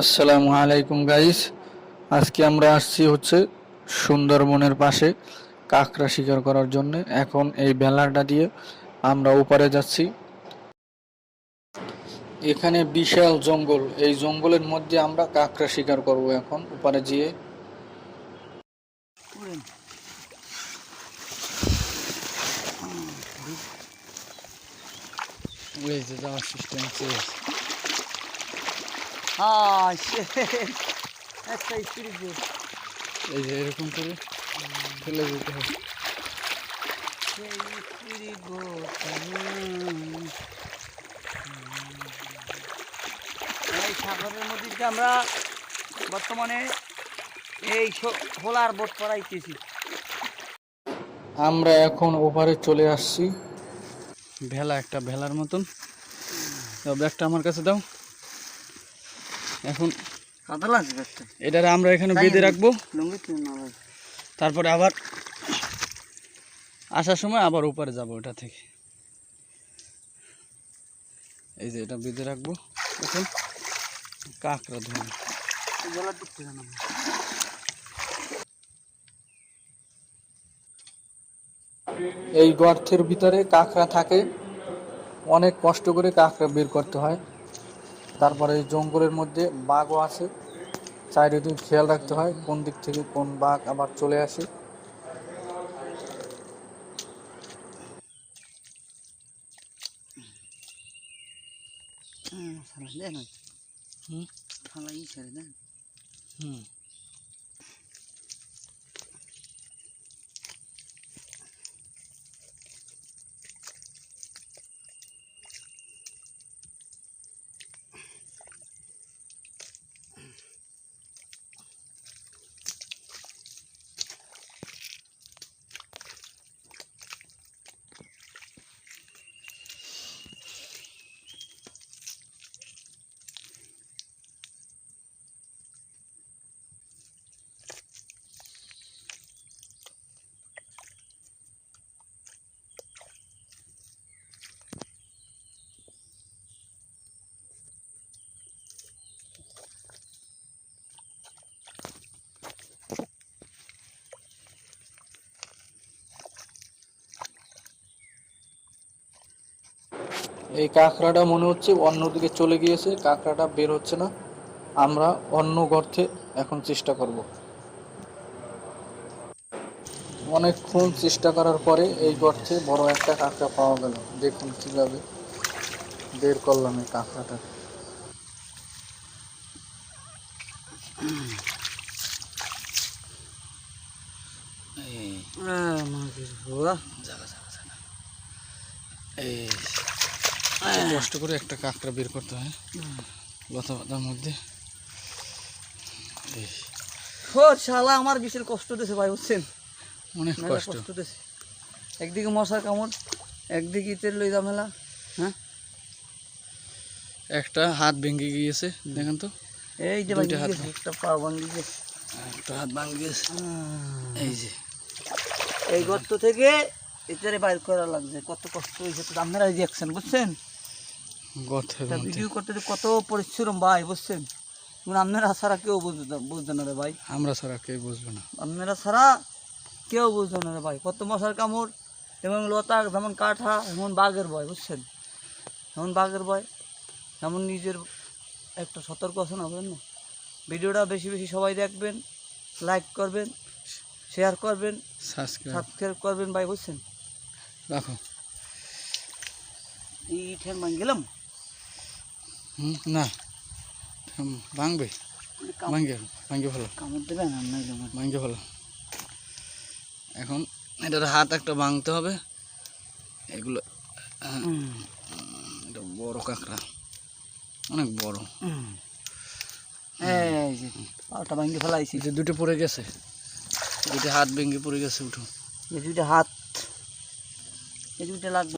আসসালামু আলাইকুম গাইস আজকে আমরা আসছি হচ্ছে সুন্দরবনের পাশে কাঁকড়া শিকার করার জন্য। এখন এই বেলাটা দিয়ে আমরা ওপারে যাচ্ছি। এখানে বিশাল জঙ্গল। এই জঙ্গলের মধ্যে আমরা কাঁকড়া শিকার করব এখন, ওপারে গিয়ে এই যে যাওয়ার সিস্টেম হ্যাঁ একটা স্পিরিট বোট এই যে এরকম করে ফেলে দিতে হবে সেই স্পিরিট বোট এই সাগরের মধ্যে আমরা বর্তমানে এই হোলার বোট পড়াইতেছি। আমরা এখন ওপারে চলে আসছি। ভেলা একটা ভেলার মতন। ব্যাগটা আমার কাছে দাও। এখন এটারে আমরা এখানে বেঁধে রাখব। তারপরে আবার আসার সময় আবার উপরে যাব ওটা থেকে। এই যে এটা বেঁধে রাখব। এখন কাঁকড়া ধরবো এই গর্তের ভিতরে কাঁকড়া থাকে। অনেক কষ্ট করে কাঁকড়া বের করতে হয়। তারপরে এই জঙ্গলের মধ্যে বাঘও আছে। চারিদিক খেয়াল রাখতে হয় কোন দিক থেকে কোন বাঘ আবার চলে আসে। হুম? হুম। এই কাঁকড়াটা মনে হচ্ছে অন্যদিকে চলে গিয়েছে কাঁকড়াটা বের হচ্ছে না। আমরা অন্য গর্তে এখন চেষ্টা করব। অনেকক্ষণ চেষ্টা করার পরে এই গর্তে বড় একটা কাঁকড়া পাওয়া গেল। দেখুন কীভাবে বের করলাম এই কাঁকড়াটা। মাগির হুয়া এই কষ্ট করে একটা কাঁকড়া বের করতে হয়। লতা পাতার মধ্যে। শালা আমার বিশাল কষ্ট দিয়েছে ভাই বুঝছেন? অনেক কষ্ট। দিয়েছে একদিকে মশার কামড় একদিকে ইতের লই ঝামেলা হ্যাঁ? একটা হাত ভেঙে গিয়েছে দেখেন তো। এই যে হাত একটা পা ভাঙি গেছে একটা হাত ভাঙে গিয়েছে। এই যে। এই গর্ত থেকে এটারে বাইর করা লাগছে কত কষ্ট হয়েছে তো আপনারা দেখছেন বুঝছেন? ভিডিও করতে কত পরিশ্রম ভাই বুঝছেন? মানে আপনারা ছাড়া কেউ বুঝতে না রে ভাই। আমরা ছাড়া কেউ বুঝবে না। আপনারা ছাড়া কেউ বুঝবে না রে ভাই। কত মশার কামড় এবং লতা যেমন কাঠা এমন বাঘের ভয় বুঝছেন? এমন বাঘের ভয় এমন নিজের একটা সতর্ক আছে না বুঝলেন না? ভিডিওটা বেশি বেশি সবাই দেখবেন লাইক করবেন শেয়ার করবেন সাবস্ক্রাইব করবেন ভাই বুঝছেন? রাখো। এই ঠ্যাং ভাঙ হুম না। ভাঙবে। ভাঙ্গে ভাঙ্গে ভালো। কামড় আর নাইলে ভাঙ্গে ভালো। এখন এটার হাত একটা ভাঙতে হবে। এগুলো এটা বড় কাঁকড়া। অনেক বড়। পাটা ভাঙে ফেলাইছি। দুটো পড়ে গেছে। দুটো হাত ভেঙে পড়ে গেছে উঠো। দুইটা হাত এই দুইটা লাগবে।